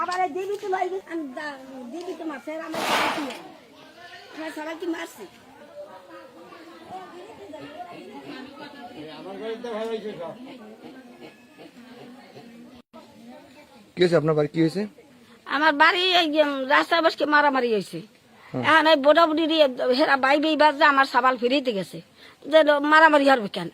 আবার দেবী তো লই আমি দা- দেবী তো মারছে আর আমার কি আমার সবাই কি মারছে? আমার বাড়িতে ভালো হয়েছে সব। কি হয়েছে? আপনার বাড়ি কি হয়েছে? আমার বাড়ি এই যে রাস্তা বাসকে মারামারি হয়েছে। এখন এই বোটা বুড়ি হেরা বাই বাই বাজে আমার সাবাল ফিরিতে গেছে। যে মারামারি হবে কেন?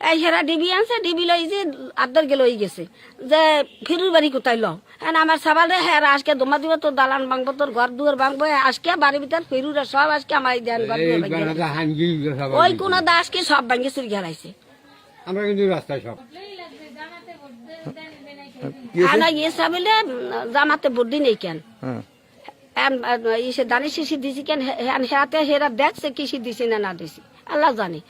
এই হেরা ডিবি আনছে ডিবি লই যে আদ্দার গেলে হয়ে গেছে। যে ফিরুর বাড়ি কোথায় লও? এখন আমার সাবালে হেরা আজকে দমা দিব তোর দালান ভাঙবো তোর ঘর দুয়ার ভাঙবো আজকে বাড়ির ভিতর ফিরুরা সব আজকে আমার দেন ঘর ওই কোন দাসকে সব ভাঙে চুরি গেলাইছে আমরা কিন্তু রাস্তায় সব কি আনা ইয়ে সাবিলে জামাতে বুদ্ধি নেই কেন। হ্যাঁ ইসে দানি শিশি দিছি কেন হেন হাতে হেরা দেখছে কিসি দিছি না না দিছি। আল্লাহ জানে।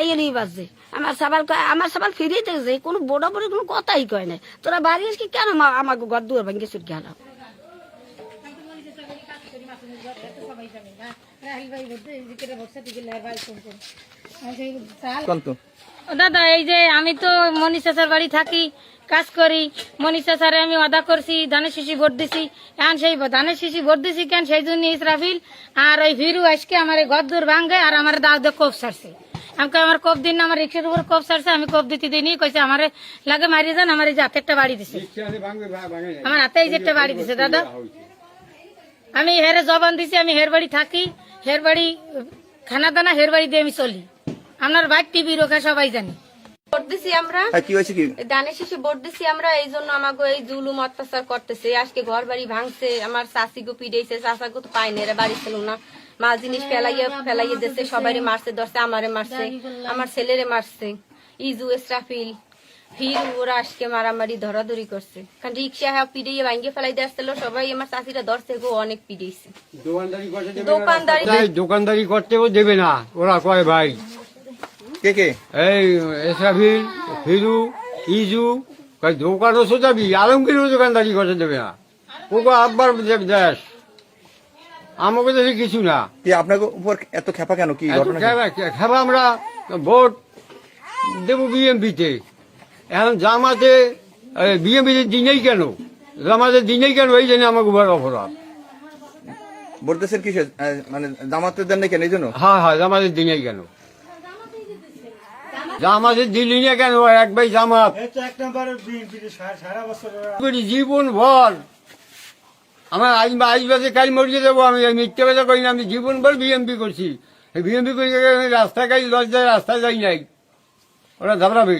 এই বাজছে। আমার সাবাল আমার সাবাল ফিরিয়ে দেখছে কোনো বড় বড় কোনো কথাই কয় না তোরা বাড়ি আসকি কেন আমাকে ঘর দুয়ার ভাঙ্গে গেল দাদা এই যে আমি তো মনীষা স্যার বাড়ি থাকি কাজ করি। মনীষা স্যারে আমি অদা করছি ধানের শিশি ভোট দিছি। এখন সেই ধানের শিশি ভোট দিছি কেন? সেই জন্য ইসরাফিল আর ওই ভিরু আজকে আমার ঘর দূর ভাঙ্গে আর আমার দাদা কোপ সারছে আমাকে আমার কোপ দিন না, আমার রিক্সার উপর কোপ সারছে আমি কোপ দিতে দিইনি কইছে আমার লাগে মারি যান আমার এই যে হাতেরটা বাড়ি দিছে। আমার হাতে এই যে একটা বাড়ি দিছে দাদা। আমি হেরে জবান দিছি আমি হের বাড়ি থাকি হের বাড়ি খানা দানা হের বাড়ি দিয়ে আমি চলি। আপনার বাইক টিভি রোখা সবাই জানি। ভোট দিছি আমরা। কি হয়েছে কি? দানে শেষে ভোট দিছি আমরা এই জন্য আমাকে এই জুলুম অত্যাচার করতেছে। আজকে ঘর বাড়ি ভাঙছে আমার চাষি পিড়েছে চাষা তো পাই না এরা বাড়ি ছিল না। মাল জিনিস ফেলাইয়া ফেলাইয়া দিচ্ছে সবাই মারছে ধরছে আমারে মারছে আমার ছেলেরে মারছে। ইজু এসরাফিল হিরু ওরা আজকে মারামারি ধরাধরি করছে। কারণ রিক্সা হ্যাঁ পিড়িয়ে ভাঙ্গে ফেলাই দিয়েছিল সবাই আমার চাষিরা ধরছে গো অনেক পিড়িয়েছে দোকানদারি করতে দোকানদারি তাই দোকানদারি করতেও দেবে না। ওরা কয় ভাই কে কে? এই এসরাফিল হিরু ইজু কয় দোকানও সোজাবি আলমগীরও দোকানদারি করতে দেবে না। ওকে আব্বার দেশ। আমাকে দেখি কিছু না। কি আপনার উপর এত খেপা কেন? কি খেলা আমরা ভোট দেবো বিএমপিতে এখন জামাতে বিএমপিতে দিনেই কেন? জামাতে দিনেই কেন? এই জন্য আমাকে বড় অপরাধ। বলতেছেন কিসে মানে জামাতে দেন না কেন? এই জন্য? হ্যাঁ হ্যাঁ জামাতের দিনেই কেন? জামাতের দিলি না কেন এক ভাই জামাত। জীবন ভর আমার আজ আজ বাজে কাল মরিয়ে দেবো আমি মিথ্যে কথা করি না আমি জীবন ভর বিএমপি করছি। বিএমপি করি রাস্তা রাস্তায় কাজ লজ্জায় রাস্তায় যাই নাই। ওরা ঘাবড়াবে।